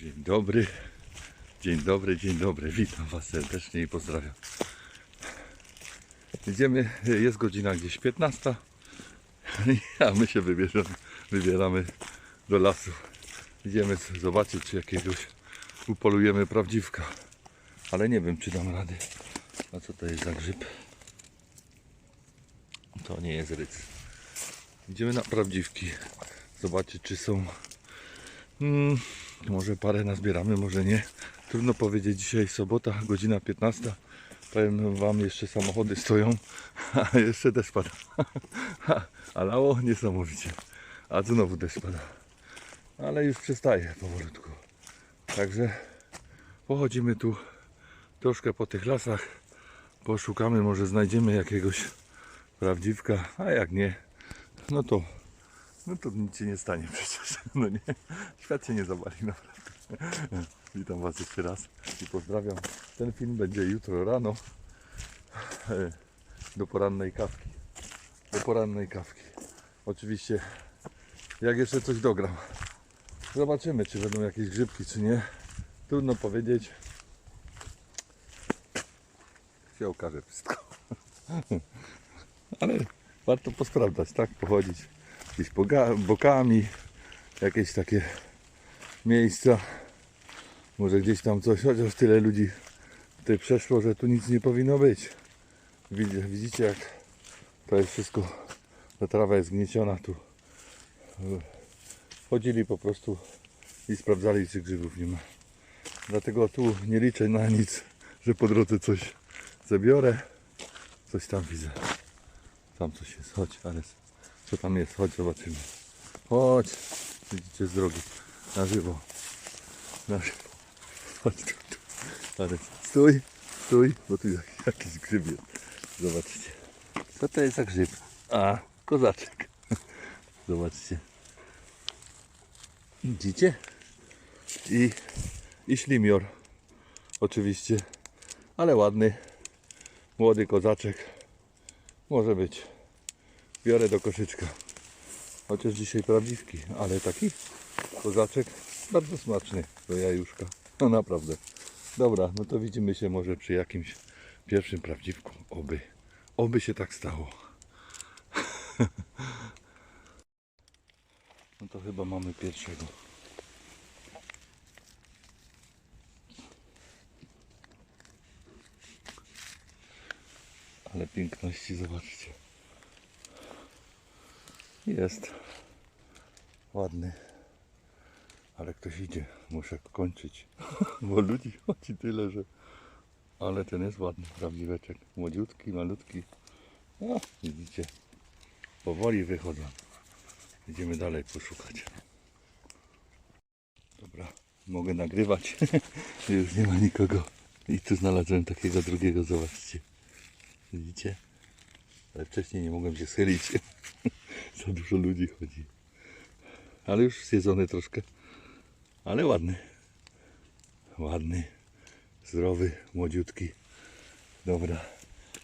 Dzień dobry, dzień dobry, dzień dobry. Witam Was serdecznie i pozdrawiam. Idziemy, jest godzina gdzieś 15, a my się wybierzemy, wybieramy do lasu. Idziemy zobaczyć, czy jakiegoś upolujemy prawdziwka. Ale nie wiem, czy dam rady. A co to jest za grzyb? To nie jest ryc. Idziemy na prawdziwki. Zobaczyć, czy są Mm, może parę nazbieramy, może nie. Trudno powiedzieć, dzisiaj sobota, godzina 15. Powiem Wam, jeszcze samochody stoją, a jeszcze deszcz pada. A lało niesamowicie. A znowu deszcz pada. Ale już przestaje powolutku. Także pochodzimy tu troszkę po tych lasach. Poszukamy, może znajdziemy jakiegoś prawdziwka, a jak nie, no to no to nic się nie stanie przecież. No nie, świat się nie zawali naprawdę. Witam Was jeszcze raz i pozdrawiam. Ten film będzie jutro rano do porannej kawki. Do porannej kawki. Oczywiście jak jeszcze coś dogram. Zobaczymy czy będą jakieś grzybki czy nie. Trudno powiedzieć. Się okaże wszystko. Ale warto posprawdzać, tak? Pochodzić gdzieś poga- bokami, jakieś takie miejsca. Może gdzieś tam coś, chociaż tyle ludzi tutaj przeszło, że tu nic nie powinno być. Widzicie, jak to jest wszystko, ta trawa jest gnieciona tu. Chodzili po prostu i sprawdzali, czy grzybów nie ma. Dlatego tu nie liczę na nic, że po drodze coś zabiorę. Coś tam widzę. Tam coś jest, chodź, ale co tam jest, chodź zobaczymy. Chodź, widzicie z drogi, na żywo. Na żywo. Chodź tu, tu. Ale stój, stój, bo tu jak- jakiś grzyb jest. Zobaczcie. Co to jest za grzyb? A, kozaczek. Zobaczcie. Widzicie? I, i ślimior. Oczywiście. Ale ładny. Młody kozaczek. Może być. Biorę do koszyczka. Chociaż dzisiaj prawdziwki, ale taki kozaczek bardzo smaczny do jajuszka. No naprawdę. Dobra, no to widzimy się może przy jakimś pierwszym prawdziwku. Oby. Oby się tak stało. No to chyba mamy pierwszego. Ale piękności zobaczcie. Jest ładny. Ale ktoś idzie. Muszę kończyć. Bo ludzi chodzi tyle, że. Ale ten jest ładny, prawdziweczek. Młodziutki, malutki. No, widzicie. Powoli wychodzą. Idziemy dalej poszukać. Dobra, mogę nagrywać. Już nie ma nikogo. I tu znalazłem takiego drugiego, zobaczcie. Widzicie? Ale wcześniej nie mogłem się schylić. Za dużo ludzi chodzi. Ale już zjedzony troszkę. Ale ładny. Ładny. Zdrowy, młodziutki. Dobra.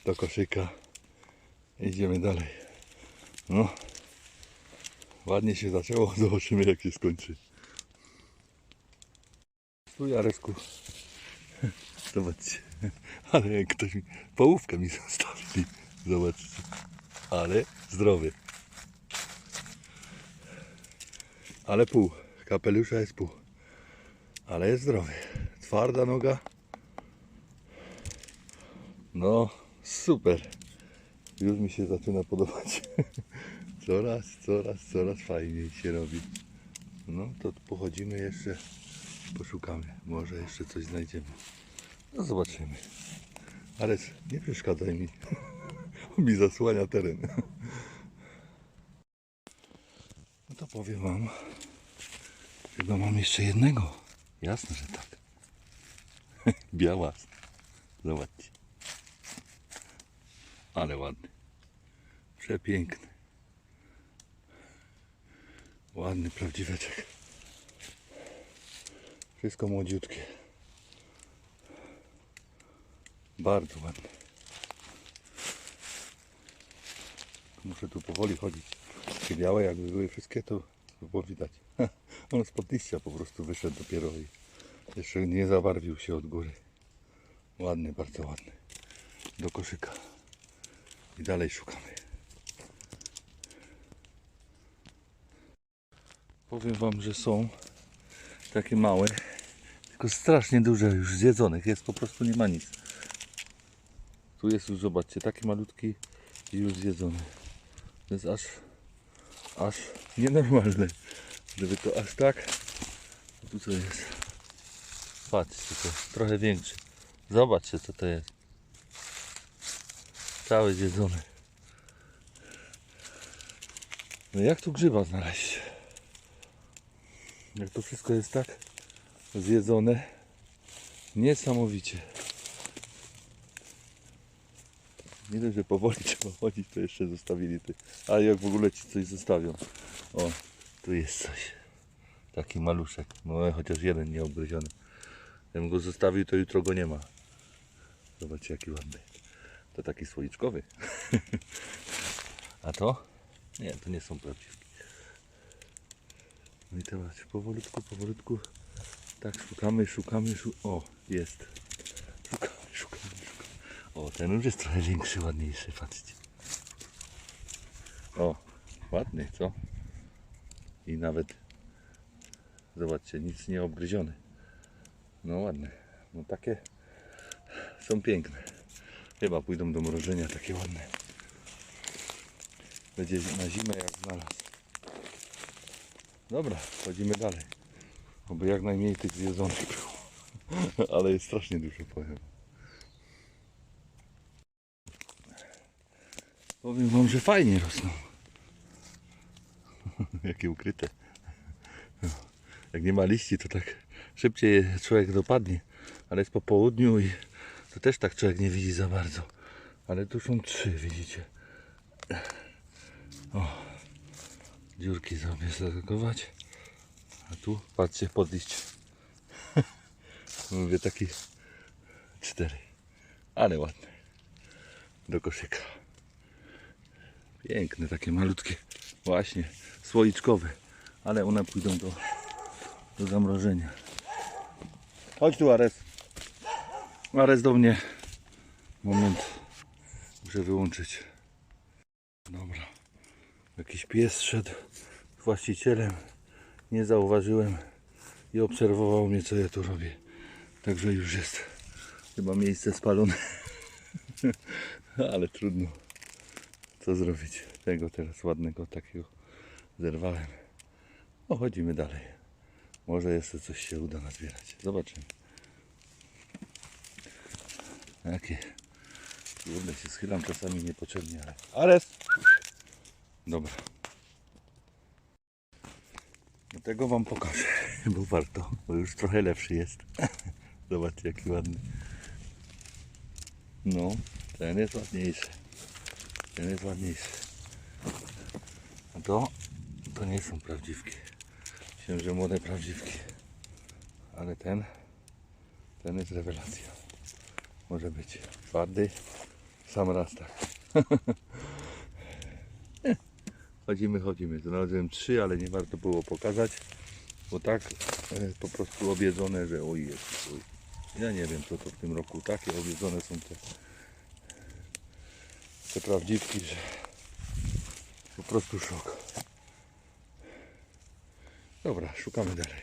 Do koszyka. Idziemy dalej. No. Ładnie się zaczęło. Zobaczymy jak się skończy. Tu Jaresku. Zobaczcie. Ale ktoś mi... Połówkę mi zostawili. Zobaczcie. Ale zdrowy. Ale pół. Kapelusza jest pół. Ale jest zdrowy. Twarda noga. No, super. Już mi się zaczyna podobać. Coraz, coraz, coraz fajniej się robi. No to pochodzimy jeszcze, poszukamy. Może jeszcze coś znajdziemy. No zobaczymy. Ale nie przeszkadzaj mi. mi zasłania teren. No to powiem wam. Chyba mam jeszcze jednego. Jasne, że tak. Biała. Zobaczcie. Ale ładny. Przepiękny. Ładny, prawdziweczek. Wszystko młodziutkie. Bardzo ładny. Muszę tu powoli chodzić. Te białe jakby były wszystkie, to by było widać. On spod liścia po prostu wyszedł dopiero i Jeszcze nie zabarwił się od góry. Ładny, bardzo ładny. Do koszyka. I dalej szukamy. Powiem wam, że są takie małe, tylko strasznie duże już zjedzonych. Jest po prostu nie ma nic. Tu jest już, zobaczcie, taki malutki i już zjedzony. To jest aż, aż nienormalne, żeby to aż tak. A tu co jest? Patrzcie, to trochę większy. Zobaczcie co to jest. Cały zjedzony. No jak tu grzyba znaleźć? Jak to wszystko jest tak zjedzone. Niesamowicie. Nie dość, że powoli trzeba chodzić, to jeszcze zostawili ty. A jak w ogóle ci coś zostawią. O, tu jest coś. Taki maluszek. No chociaż jeden nie obgryziony. Gdybym go zostawił, to jutro go nie ma. Zobaczcie jaki ładny. To taki słoiczkowy. A to? Nie, to nie są prawdziwki. No i teraz powolutku, powolutku. Tak szukamy, szukamy, szukamy. O, jest. Szukamy, szukamy, szukamy. O, ten już jest trochę większy, ładniejszy, patrzcie. O, ładny, co? I nawet, zobaczcie, nic nie obgryziony. No ładne. No takie są piękne. Chyba pójdą do mrożenia, takie ładne. Będzie na zimę jak znalazł. Dobra, chodzimy dalej. Oby jak najmniej tych zjedzonych było. Ale jest strasznie dużo, powiem. Powiem wam, że fajnie rosną. Jakie ukryte. Jak nie ma liści, to tak szybciej człowiek dopadnie. Ale jest po południu i to też tak człowiek nie widzi za bardzo. Ale tu są trzy, widzicie. O, dziurki sobie zareagować. A tu patrzcie pod. Mówię taki cztery. Ale ładne. Do koszyka. Piękne, takie malutkie. Właśnie, słoiczkowe. Ale one pójdą do, do zamrożenia. Chodź tu Ares. Ares do mnie. Moment. Muszę wyłączyć. Dobra. Jakiś pies szedł z właścicielem. Nie zauważyłem i obserwował mnie, co ja tu robię. Także już jest chyba miejsce spalone. Ale trudno. Co zrobić? Tego teraz ładnego takiego zerwałem. No chodzimy dalej. Może jeszcze coś się uda nazbierać. Zobaczymy. Jakie. Kurde się schylam czasami niepotrzebnie, ale. Ares! Dobra. No tego wam pokażę, bo warto, bo już trochę lepszy jest. Zobaczcie jaki ładny. No, ten jest ładniejszy. Ten jest ładniejszy. A to, to nie są prawdziwki. Myślałem, że młode prawdziwki. Ale ten, ten jest rewelacja. Może być twardy, sam raz tak. Chodzimy, chodzimy. Znalazłem trzy, ale nie warto było pokazać, bo tak e, po prostu objedzone, że oj jest. Ja nie wiem co to w tym roku. Takie objedzone są te, te prawdziwki, że po prostu szok. Dobra, szukamy dalej.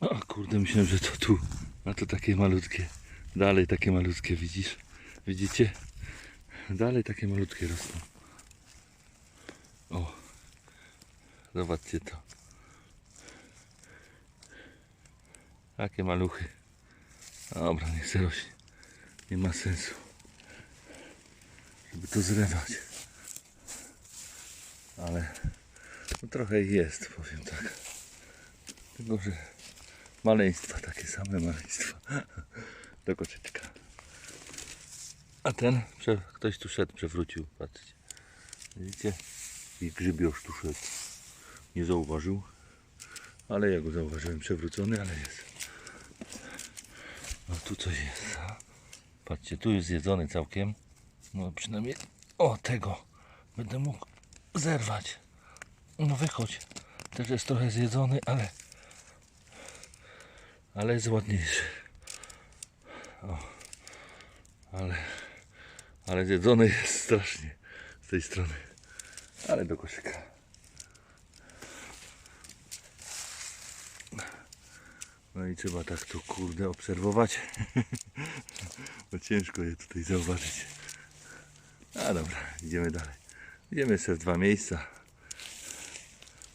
O kurde, myślałem, że to tu. A to takie malutkie. Dalej takie malutkie, widzisz? Widzicie? Dalej takie malutkie rosną. O, zobaczcie to. Takie maluchy. Dobra, niech se rośnie. Nie ma sensu, żeby to zrywać. Ale no trochę jest, powiem tak. Tylko, że maleństwa, takie same maleństwa. Do koczyczka. A ten, ktoś tu szedł, przewrócił, patrzcie. Widzicie? I grzybiosz tu szedł. Nie zauważył, ale ja go zauważyłem, przewrócony, ale jest. No tu coś jest. Patrzcie, tu jest zjedzony całkiem. No przynajmniej o tego będę mógł zerwać. No wychodź. Też jest trochę zjedzony, ale ale jest ładniejszy. O. Ale, ale zjedzony jest strasznie z tej strony. Ale do koszyka. No i trzeba tak tu kurde obserwować. Bo ciężko je tutaj zauważyć. A dobra, idziemy dalej. Idziemy jeszcze w dwa miejsca.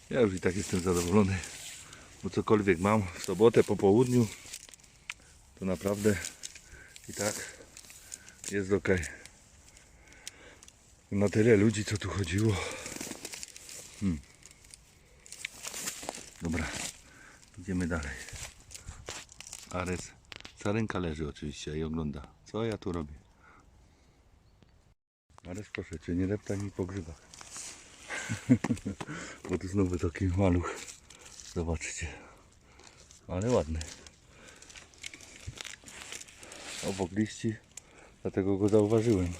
Ja już i tak jestem zadowolony. Bo cokolwiek mam w sobotę po południu, to naprawdę i tak jest ok. Na tyle ludzi, co tu chodziło. Hmm. Dobra, idziemy dalej. Ares, Sarenka leży oczywiście i ogląda. Co ja tu robię? Ares, proszę cię, nie deptaj mi po grzybach. Bo tu znowu taki maluch. Zobaczcie. Ale ładny. Obok liści, dlatego go zauważyłem.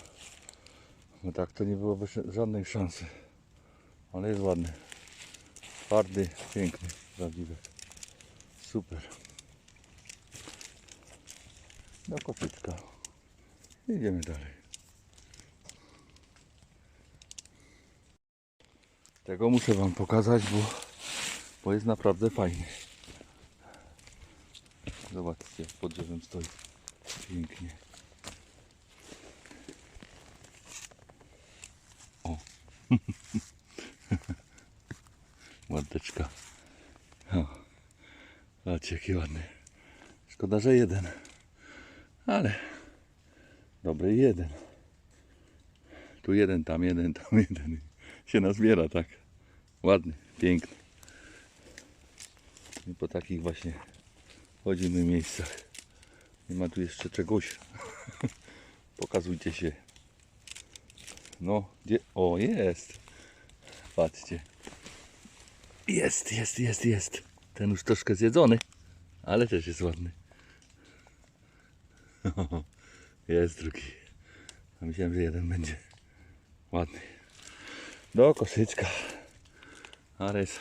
Bo tak to nie byłoby żadnej szansy. Ale jest ładny. Twardy, piękny, prawdziwy. Super. Do kopytka. Idziemy dalej. Tego muszę Wam pokazać, bo, bo jest naprawdę fajny. Zobaczcie, pod drzewem stoi. Pięknie. O. Ładeczka. O. Zobaczcie, jaki ładny. Szkoda, że jeden. Ale dobry jeden. Tu jeden, tam jeden, tam jeden. Się nazbiera tak. Ładny, piękny. I po takich właśnie chodzimy miejscach. Nie ma tu jeszcze czegoś. Pokazujcie się. No, gdzie? O, jest. Patrzcie. Jest, jest, jest, jest. Ten już troszkę zjedzony, ale też jest ładny. Jest drugi. A myślałem, że jeden będzie ładny. Do koszyczka. Ares.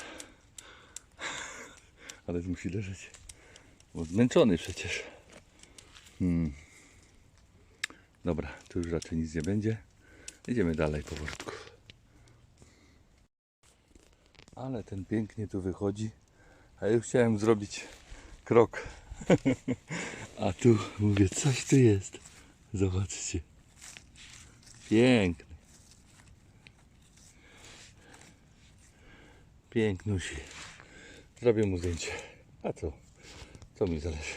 Ares musi leżeć. Bo zmęczony przecież. Hmm. Dobra, tu już raczej nic nie będzie. Idziemy dalej powolutku. Ale ten pięknie tu wychodzi. A ja już chciałem zrobić krok. A tu mówię, coś tu jest. Zobaczcie. Piękny. Pięknusi. Zrobię mu zdjęcie. A co? Co mi zależy?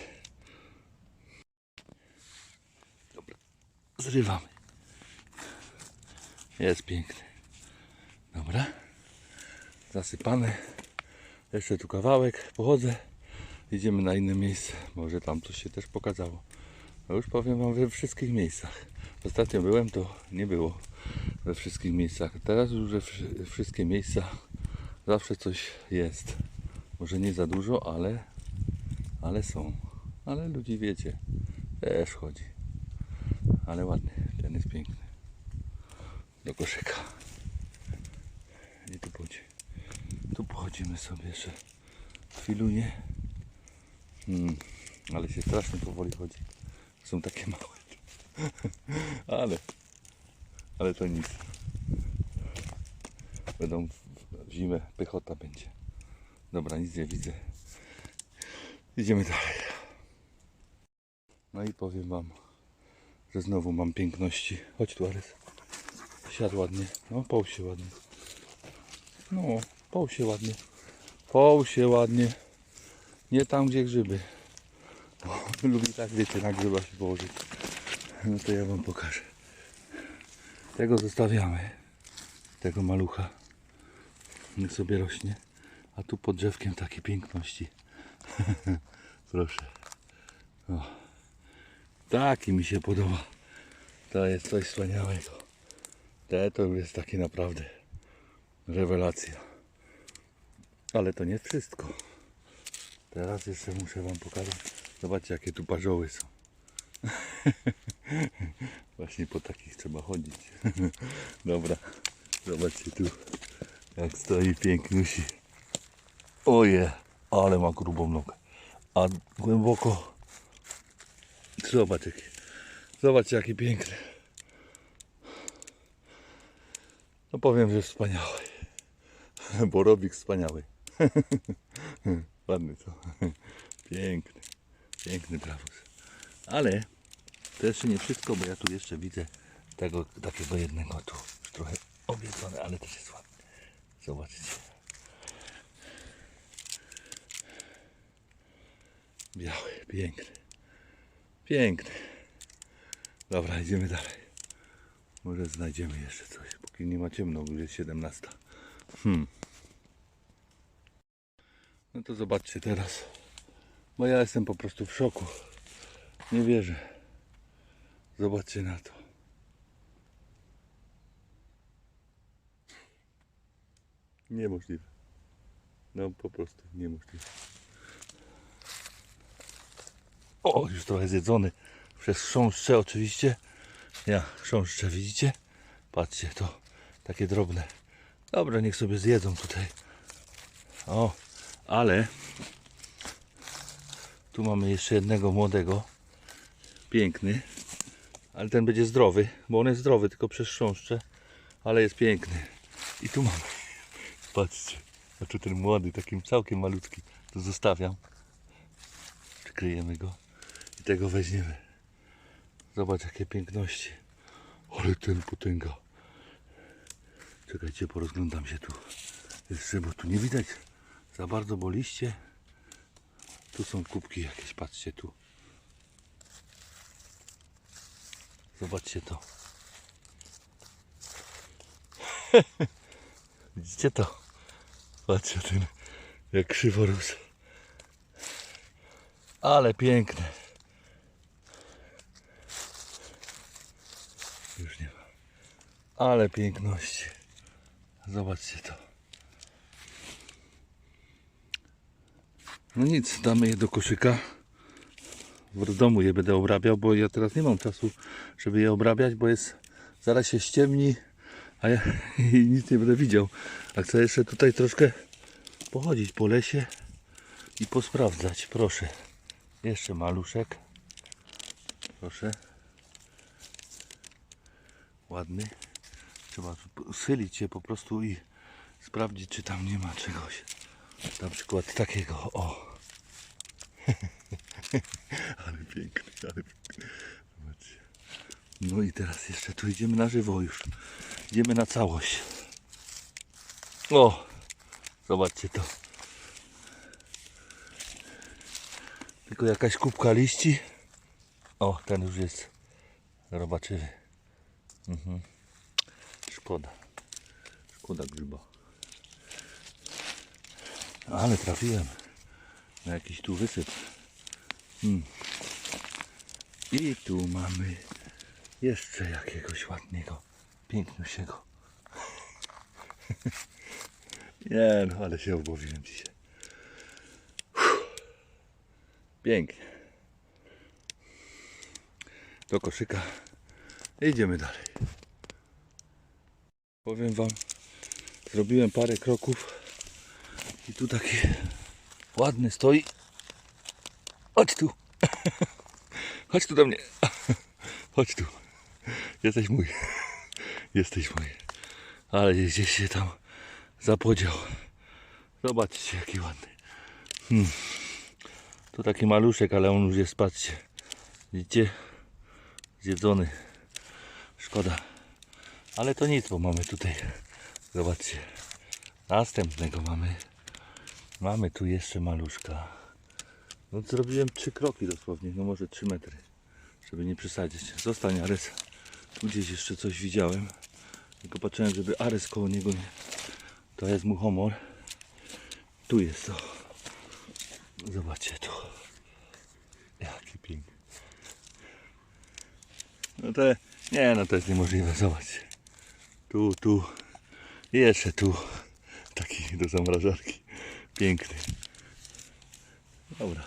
Dobra. Zrywamy. Jest piękny. Dobra. Zasypane. Jeszcze tu kawałek. Pochodzę. Idziemy na inne miejsce. Może tam coś się też pokazało. Już powiem Wam we wszystkich miejscach. Ostatnio byłem, to nie było we wszystkich miejscach. Teraz już we wszy- wszystkie miejsca zawsze coś jest. Może nie za dużo, ale, ale są. Ale ludzi wiecie, też chodzi. Ale ładny, ten jest piękny. Do koszyka. I tu chodzi. Tu pochodzimy sobie jeszcze chwilunie. Hmm, ale się strasznie powoli chodzi. Są takie małe. ale, ale to nic. Będą w, zimę, pychota będzie. Dobra, nic nie widzę. Idziemy dalej. No i powiem wam, że znowu mam piękności. Chodź tu, Arys. Siadł ładnie. No, poł się ładnie. No, poł się ładnie. Poł się ładnie. Nie tam, gdzie grzyby. Bo lubi tak, wiecie, na grzyba się położyć. No to ja wam pokażę. Tego zostawiamy. Tego malucha. Niech sobie rośnie. A tu pod drzewkiem takie piękności. Proszę. O. Taki mi się podoba. To jest coś wspaniałego. Te to już jest takie naprawdę rewelacja. Ale to nie wszystko. Teraz jeszcze muszę Wam pokazać. Zobaczcie jakie tu parzoły są. Właśnie po takich trzeba chodzić. Dobra. Zobaczcie tu jak stoi pięknusi. Oje, ale ma grubą nogę. a głęboko. Zobacz jaki, zobacz jaki piękny. No powiem, że wspaniały. Borowik wspaniały. Ładny co? Piękny, piękny trawus. Ale to jeszcze nie wszystko, bo ja tu jeszcze widzę tego takiego jednego tu. Już trochę obiecone, ale też jest ładny. Zobaczcie. Biały, piękny. Piękny. Dobra, idziemy dalej. Może znajdziemy jeszcze coś, póki nie ma ciemno, bo jest 17. Hmm. No to zobaczcie teraz. Bo ja jestem po prostu w szoku. Nie wierzę. Zobaczcie na to. Niemożliwe. No po prostu niemożliwe. O, już trochę zjedzony przez chrząszcze oczywiście. Ja, chrząszcze widzicie? Patrzcie, to takie drobne. Dobra, niech sobie zjedzą tutaj. O, ale tu mamy jeszcze jednego młodego. Piękny. Ale ten będzie zdrowy, bo on jest zdrowy, tylko przez chrząszcze. Ale jest piękny. I tu mamy. Patrzcie. A tu ten młody, takim całkiem malutki. To zostawiam. Przykryjemy go. I tego weźmiemy. Zobacz jakie piękności. Ale ten potęga. Czekajcie, porozglądam się tu. Jeszcze, bo tu nie widać za bardzo, bo liście. Tu są kubki jakieś, patrzcie tu. Zobaczcie to. Widzicie to? Patrzcie ten, jak krzywo rósł. Ale piękne. Już nie ma. Ale piękności. Zobaczcie to. No nic, damy je do koszyka. W domu je będę obrabiał, bo ja teraz nie mam czasu, żeby je obrabiać, bo jest zaraz się ściemni, a ja nic nie będę widział. A chcę jeszcze tutaj troszkę pochodzić po lesie i posprawdzać. Proszę. Jeszcze maluszek. Proszę. Ładny. Trzeba schylić się po prostu i sprawdzić, czy tam nie ma czegoś. Na przykład takiego, o. ale piękny, ale piękny. No i teraz jeszcze tu idziemy na żywo już. Idziemy na całość. O! Zobaczcie to. Tylko jakaś kubka liści. O, ten już jest robaczywy. Mhm. Szkoda. Szkoda grzyba. Ale trafiłem na jakiś tu wysyp. Hmm. I tu mamy jeszcze jakiegoś ładnego, piękniejszego. Nie no, ale się obłowiłem dzisiaj. Pięknie. Do koszyka. Idziemy dalej. Powiem wam, zrobiłem parę kroków i tu taki ładny stoi. Chodź tu. Chodź tu do mnie. Chodź tu. Jesteś mój. Jesteś mój. Ale gdzieś się tam zapodział. Zobaczcie jaki ładny. Hmm. To taki maluszek, ale on już jest, patrzcie. Widzicie? Zjedzony. Szkoda. Ale to nic, bo mamy tutaj. Zobaczcie. Następnego mamy. Mamy tu jeszcze maluszka. No zrobiłem trzy kroki dosłownie, no może 3 metry. Żeby nie przesadzić. Zostań Ares. Tu gdzieś jeszcze coś widziałem. Tylko patrzyłem, żeby Ares koło niego nie... To jest muchomor. Tu jest to. Zobaczcie tu. Jaki piękny. No to... Nie no to jest niemożliwe, zobaczcie. Tu, tu. I jeszcze tu. Taki do zamrażarki. Piękny. Dobra.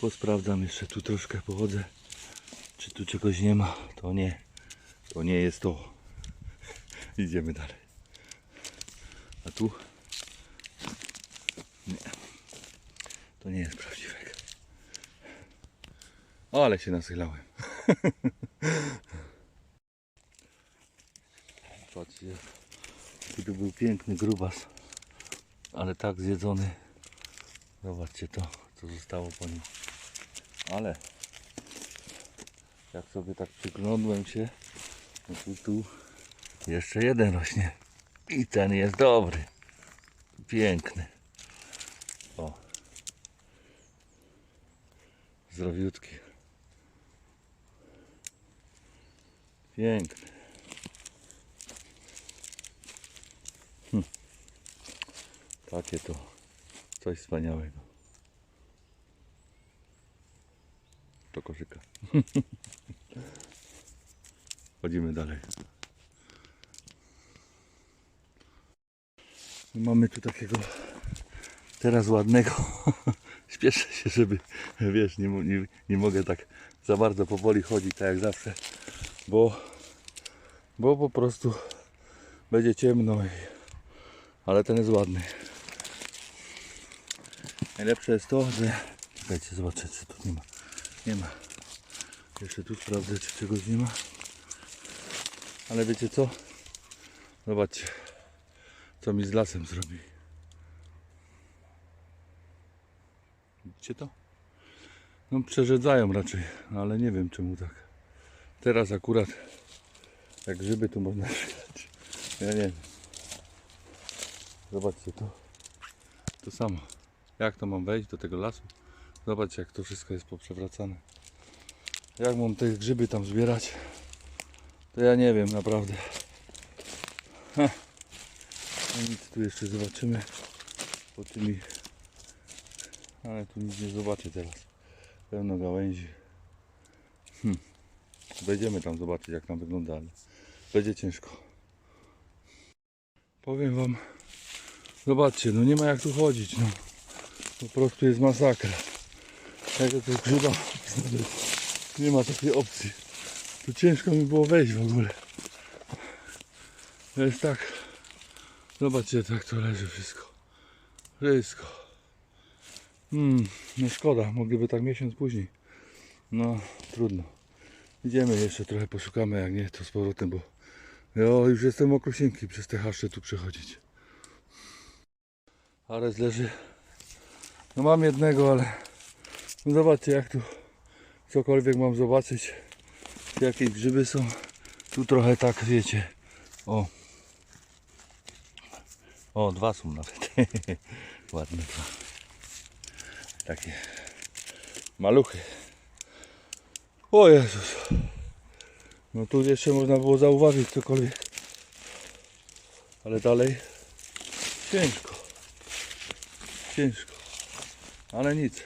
Posprawdzam jeszcze tu troszkę, pochodzę. Czy tu czegoś nie ma? To nie. To nie jest to. Idziemy dalej. A tu? Nie. To nie jest prawdziwek. O, ale się nasylałem. Patrzcie, tu był piękny grubas, ale tak zjedzony. Zobaczcie to, co zostało po nim. Ale jak sobie tak przyglądłem się, no tu, tu jeszcze jeden rośnie. I ten jest dobry. Piękny. O. Zdrowiutki. Piękny. Takie to coś wspaniałego. Do koszyka. Chodzimy dalej. Mamy tu takiego teraz ładnego. Śpieszę się, żeby wiesz, nie, nie, nie mogę tak za bardzo powoli chodzić, tak jak zawsze, bo, bo po prostu będzie ciemno. Ale ten jest ładny. Najlepsze jest to, że. Czekajcie, zobaczę, czy tu nie ma. Nie ma. Jeszcze tu sprawdzę, czy czegoś nie ma. Ale wiecie co? Zobaczcie, co mi z lasem zrobi. Widzicie to? No przerzedzają raczej, ale nie wiem czemu tak. Teraz akurat jak grzyby tu można szukać. Ja nie wiem. Zobaczcie to. To samo. Jak to mam wejść do tego lasu? Zobaczcie jak to wszystko jest poprzewracane. Jak mam te grzyby tam zbierać? To ja nie wiem naprawdę. No nic tu jeszcze zobaczymy. Po tymi ale tu nic nie zobaczę teraz. Pełno gałęzi. Hm. Wejdziemy tam zobaczyć jak tam wygląda, ale będzie ciężko. Powiem wam, zobaczcie, no nie ma jak tu chodzić, no. Po prostu jest masakra. Ja tu grzyba nie ma takiej opcji. Tu ciężko mi było wejść w ogóle. Jest tak, zobaczcie jak to leży wszystko. Wszystko. Hmm, no szkoda, mogliby tak miesiąc później. No, trudno. Idziemy jeszcze trochę poszukamy, jak nie, to z powrotem, bo ja już jestem okrosienki przez te haszcze tu przechodzić. Ares leży. No mam jednego, ale no zobaczcie jak tu cokolwiek mam zobaczyć. Jakie grzyby są. Tu trochę tak, wiecie. O. O, dwa są nawet. Ładne dwa takie maluchy. O Jezus. No tu jeszcze można było zauważyć cokolwiek. Ale dalej ciężko. Ciężko. Ale nic.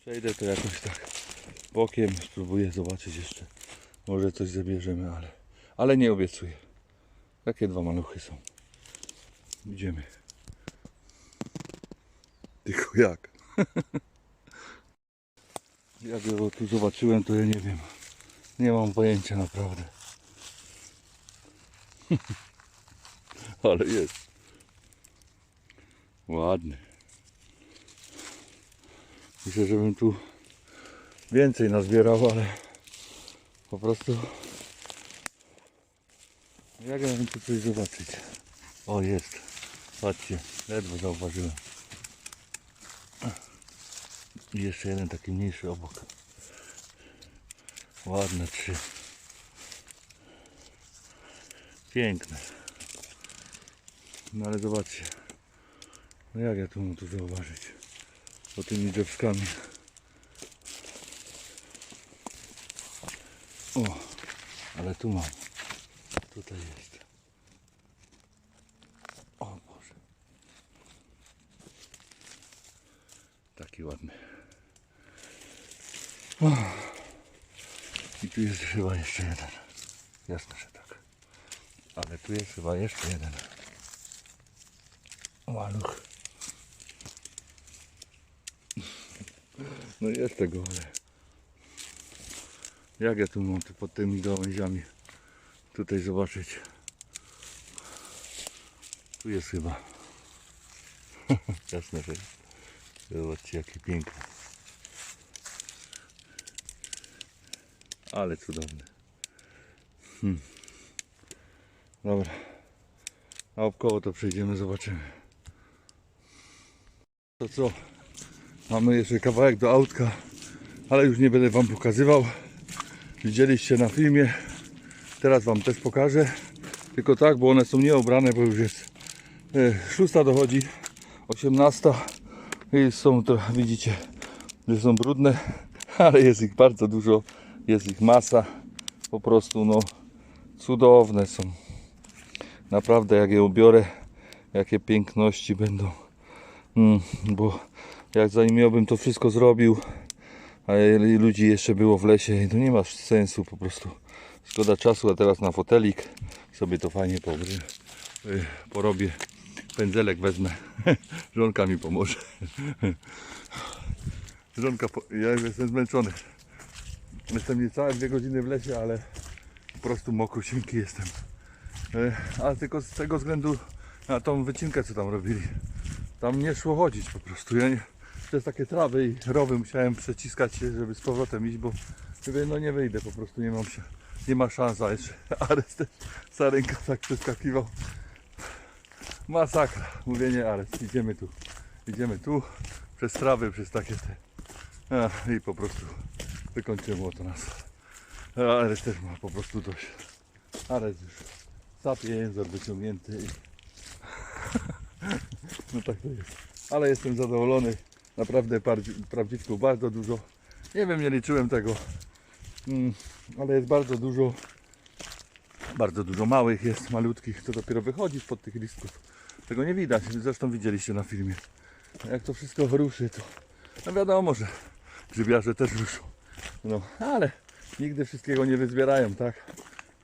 Przejdę to jakoś tak bokiem. Spróbuję zobaczyć jeszcze. Może coś zabierzemy, ale, ale nie obiecuję. Takie dwa maluchy są. Idziemy. Tylko jak? Jak go tu zobaczyłem, to ja nie wiem. Nie mam pojęcia naprawdę. Ale jest. Ładny. Myślę, żebym tu więcej nazbierał, ale po prostu jak ja bym tu coś zobaczyć. O jest. Patrzcie, ledwo zauważyłem. I jeszcze jeden taki mniejszy obok. Ładne trzy. Piękne. No ale zobaczcie. No jak ja tu mam tu zauważyć? Po tymi drzewkami. O, ale tu mam. Tutaj jest. O Boże. Taki ładny. O. I tu jest chyba jeszcze jeden. Jasne, że tak. Ale tu jest chyba jeszcze jeden. Maluch. No jest tego, ale jak ja tu mam pod tymi gałęziami tutaj zobaczyć? Tu jest chyba. Jasne, że. Zobaczcie jakie piękne. Ale cudowne. Hmm. Dobra. A obkoło to przejdziemy, zobaczymy. To co? Mamy jeszcze kawałek do autka, ale już nie będę Wam pokazywał. Widzieliście na filmie. Teraz Wam też pokażę. Tylko tak, bo one są nieobrane, bo już jest e, szósta dochodzi, 18 i są to, widzicie, że są brudne, ale jest ich bardzo dużo, jest ich masa. Po prostu no cudowne są. Naprawdę jak je ubiorę, jakie piękności będą. Mm, bo jak zanim ja bym to wszystko zrobił, a ludzi jeszcze było w lesie, to nie ma sensu po prostu. Szkoda czasu, a teraz na fotelik sobie to fajnie pobry, y, porobię. Pędzelek wezmę. Żonka mi pomoże. Żonka, po... ja jestem zmęczony. Jestem niecałe dwie godziny w lesie, ale po prostu mokrusieńki jestem. Y, Ale tylko z tego względu na tą wycinkę, co tam robili. Tam nie szło chodzić po prostu. Ja nie, przez takie trawy i rowy musiałem przeciskać się, żeby z powrotem iść, bo mówię, no nie wyjdę, po prostu nie mam się, nie ma szans, a jeszcze Ares też Sarenka tak przeskakiwał. Masakra. Mówię nie Ares, idziemy tu. Idziemy tu, przez trawy, przez takie te. I po prostu wykończyło to nas. Ares też ma po prostu dość. Ares już sapie, wyciągnięty i no tak to jest. Ale jestem zadowolony. Naprawdę prawdziwków bardzo dużo. Nie wiem, nie liczyłem tego. Mm, ale jest bardzo dużo. Bardzo dużo małych jest, malutkich, to dopiero wychodzi spod tych listków. Tego nie widać, zresztą widzieliście na filmie. Jak to wszystko ruszy, to no wiadomo, że grzybiarze też ruszą. No, ale nigdy wszystkiego nie wyzbierają, tak?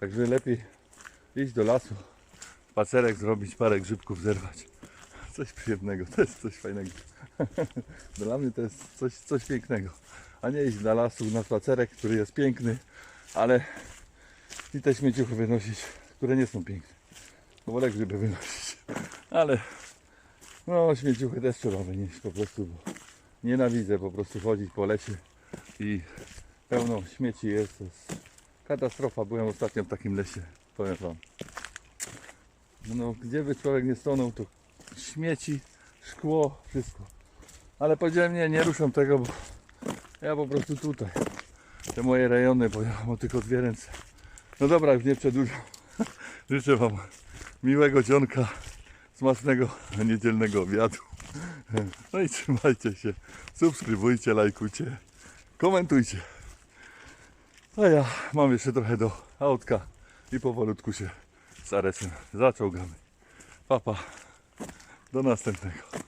Także lepiej iść do lasu, spacerek zrobić, parę grzybków zerwać. Coś przyjemnego, to jest coś fajnego. Dla mnie to jest coś, coś pięknego. A nie iść do lasu na spacerek, który jest piękny, ale i te śmieciuchy wynosić, które nie są piękne. No wolę grzyby wynosić. Ale no śmieciuchy też trzeba wynieść po prostu, bo nienawidzę po prostu chodzić po lesie i pełno śmieci jest. Jest katastrofa. Byłem ostatnio w takim lesie, powiem wam. No, gdzie by człowiek nie stanął, to śmieci, szkło, wszystko. Ale nie, nie ruszam tego, bo ja po prostu tutaj. Te moje rejony, bo ja mam tylko dwie ręce. No dobra, już nie przedłużam. Życzę Wam miłego dzionka, smacznego niedzielnego obiadu. No i trzymajcie się. Subskrybujcie, lajkujcie, komentujcie. A ja mam jeszcze trochę do autka i powolutku się z Aresem zaczołgamy. Papa, do następnego.